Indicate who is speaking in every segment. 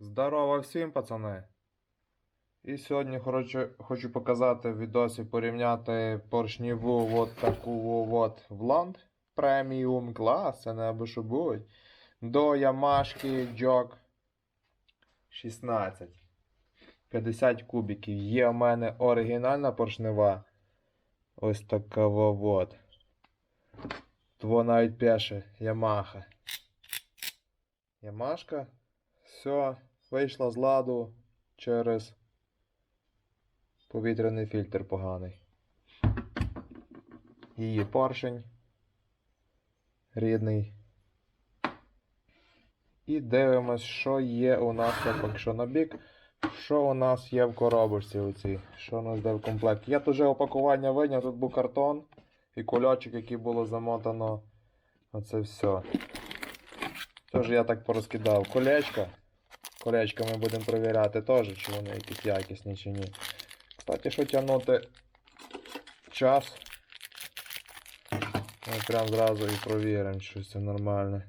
Speaker 1: Здорово всім, пацани! І сьогодні хочу, хочу показати в відосі порівняти поршневу от таку от Вланд преміум клас, це не аби що будь, до Ямашки Jog 16. 50 кубиків. Є у мене оригінальна поршнева. Ось така от. Тво навіть пише Ямаха. Ямашка. Все, вийшла з ладу через повітряний фільтр поганий. Її поршень рідний. І дивимось, що є у нас якщо на бік. Що у нас є в коробочці оцій? Що у нас де в комплекті? Я тут вже опакування виняв, тут був картон і кульочок, який було замотано. Оце все. Тож я так порозкидав колечка. Колечка ми будемо перевіряти теж, чи вони якісь якісні чи ні. Кстати, що тягнути час. Ми прям зразу і провіримо, чи все нормально.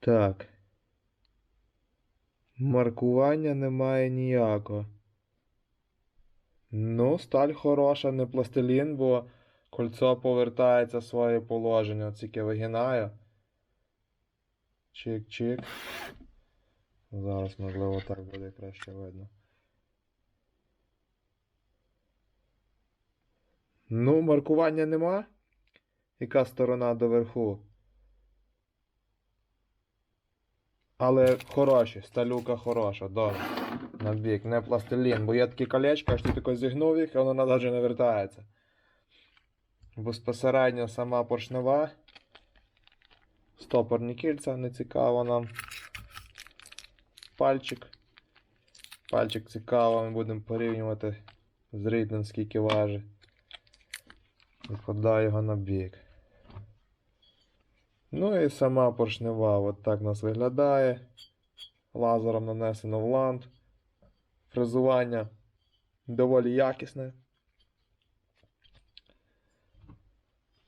Speaker 1: Так. Маркування немає ніякого. Ну, сталь хороша, не пластилін, бо кольцо повертається в своє положення. Оце яке вигинаю. Чик-чик. Зараз, можливо, так буде краще видно. Ну, маркування нема. Яка сторона доверху? Але хороші, сталюка хороша, добре. На не пластилін, бо є такі колечка, що ти тако зігнув їх, і воно навіть не вертається. Безпосередньо сама поршнева. Стопорні кільця, не цікаво нам. Пальчик. Пальчик цікаво, ми будемо порівнювати з рідним, скільки важить. Викладаю його на бік. Ну і сама поршнева от так у нас виглядає. Лазером нанесено в ланд. Фрезування доволі якісне.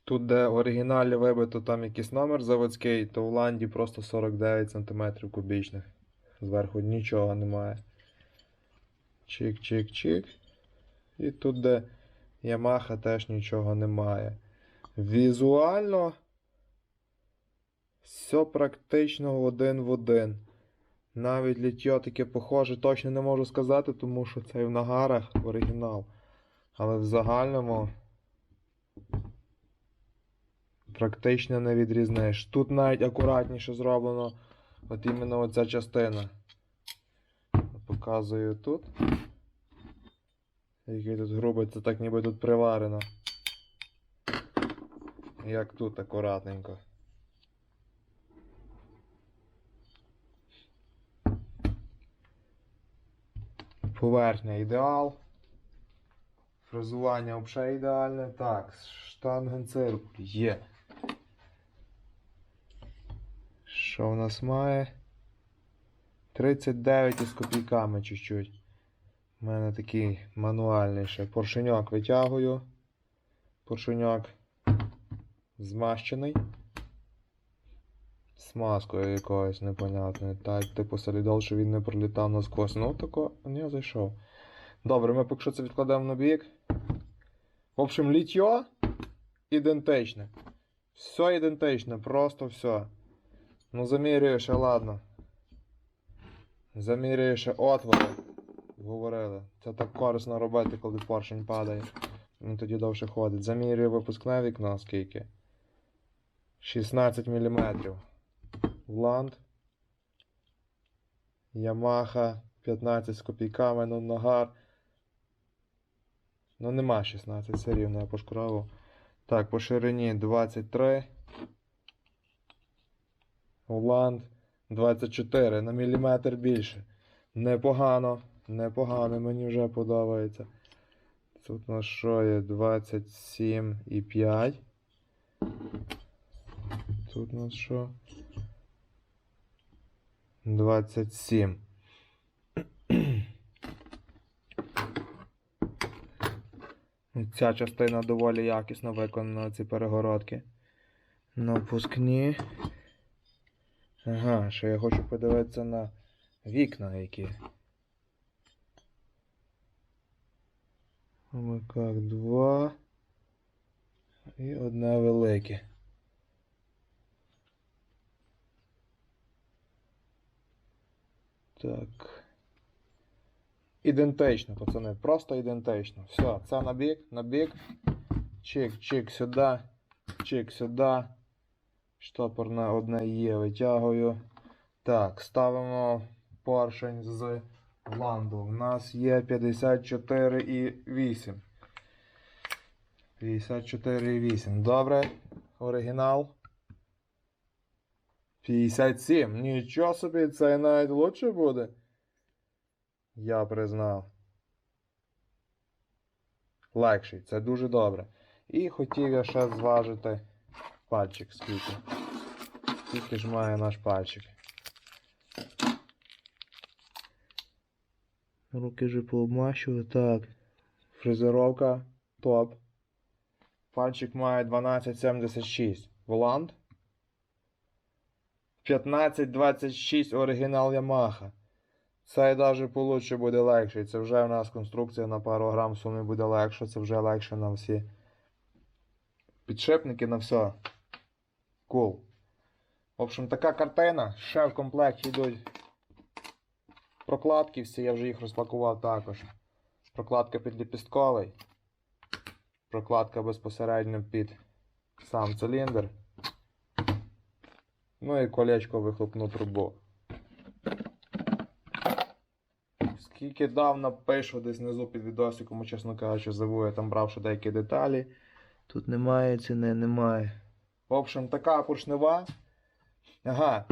Speaker 1: Тут, де в оригіналі вибито там якийсь номер заводський, то в ланді просто 49 см кубічних. Зверху нічого немає. Чик-чик-чик. І тут, де Yamaha, теж нічого немає. Візуально все практично один в один. Навіть літьо таке похоже, точно не можу сказати, тому що це і в нагарах оригінал. Але в загальному практично не відрізниш. Тут навіть акуратніше зроблено от іменно оця частина. Показую тут. Який тут грубий, це так ніби тут приварено. Як тут акуратненько. Поверхня ідеал. Фрезування взагалі ідеальне. Так, штангенциркуль є. Що в нас має? 39 із копійками чуть-чуть. У мене такий мануальний ще. Поршеньок витягую. Поршеньок змащений. Смазкою якоюсь непонятною. Так, типу солідол, що він не пролітав насквозь. Ну, тако, не зайшов. Добре, ми поки що це відкладемо на бік. В общем, літьо ідентичне. Все ідентичне, просто все. Ну, замірюю ще, ладно. Замірюю ще отвори. Говорили. Це так корисно робити, коли поршень падає. Він тоді довше ходить. Замірюю випускне вікно скільки. 16 мм. Ланд. Ямаха 15 з копійками, ну нагар. Ну нема 16, все рівно я пошкравив. Так, по ширині 23. Уланд 24 на міліметр більше. Непогано, непогано, мені вже подобається. Тут у нас що є 27,5. Тут у нас що? 27. Ця частина доволі якісно виконана, ці перегородки. Напускні. Ага, ще я хочу подивитися на Вікна які. Вмикак 2. І одне велике. Так. Ідентично, пацани, просто ідентично. Все, це на бік, на бік. Чик, чик сюди, чик сюди. Штопорне одне є, витягую. Так, ставимо поршень з ланду. У нас є 54,8. 54,8. Добре. Оригінал. 57. Нічого собі, це навіть лучше буде. Я признав. Легший, це дуже добре. І хотів я ще зважити пальчик скільки. Скільки ж має наш пальчик. Руки вже пообмащую. Так. Фрезеровка топ. Пальчик має 1276. Воланд. 1526 оригінал Yamaha. Це навіть получше буде легше. Це вже в нас конструкція на пару грам суми буде легше. Це вже легше на всі підшипники на все. Кул. В общем, така картина. Ще в комплекті йдуть прокладки всі, я вже їх розпакував також. Прокладка під ліпістковий. Прокладка безпосередньо під сам циліндр. Ну і колечко вихлопну трубу. Скільки дав, напишу десь внизу під відосиком, чесно кажучи, забув, я там брав ще деякі деталі. Тут немає ціни, немає. В общем, така поршнева. Ага.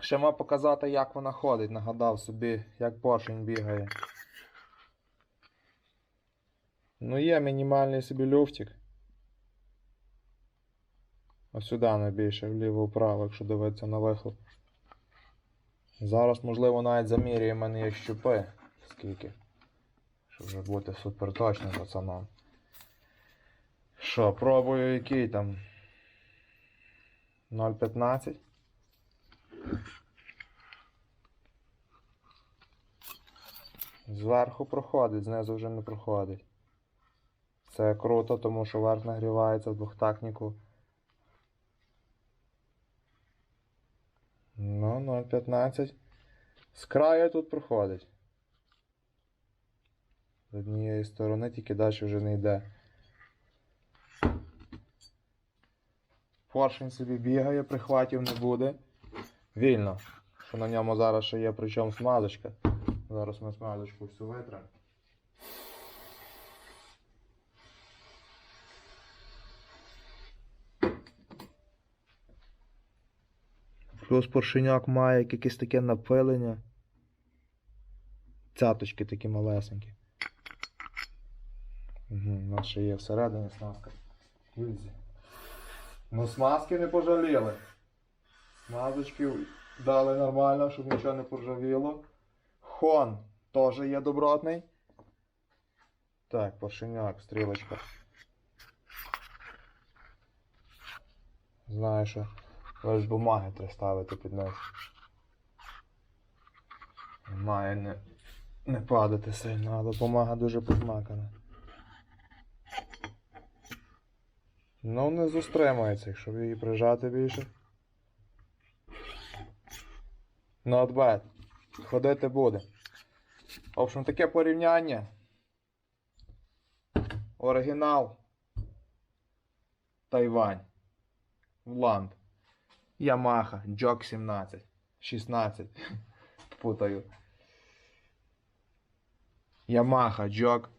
Speaker 1: Ще мав показати, як вона ходить. Нагадав собі, як поршень бігає. Ну, є мінімальний собі люфтик. Ось сюди найбільше, вліво-вправо, якщо дивитися на вихлоп. Зараз, можливо, навіть замірює мене щупи. Скільки. Щоб вже бути супер точним пацаном. Що, пробую який там? 0,15. Зверху проходить, знизу вже не проходить. Це круто, тому що верх нагрівається в двохтактнику. Ну, 0,15. З краю тут проходить. З однієї сторони, тільки далі вже не йде. Поршень собі бігає, прихватів не буде. Вільно. Що на ньому зараз ще є причому смазочка. Зараз ми смазочку всю витримо. Плюс поршеняк має якесь таке напилення. Цяточки такі малесенькі. Угу, у нас ще є всередині смазка. Гільзі. Ну смазки не пожаліли. Смазочки дали нормально, щоб нічого не поржавіло. Хон теж є добротний. Так, поршеняк, стрілочка. Знаю, що лише бумаги треба ставити під низ. Має не, не падати сильно, але бумага дуже посмакана. Ну, внизу стримається, якщо її прижати більше. Not bad. Ходити буде. В общем, таке порівняння. Оригінал. Тайвань. Вланд. Ямаха. Джок 17. 16. Путаю. Ямаха. Джок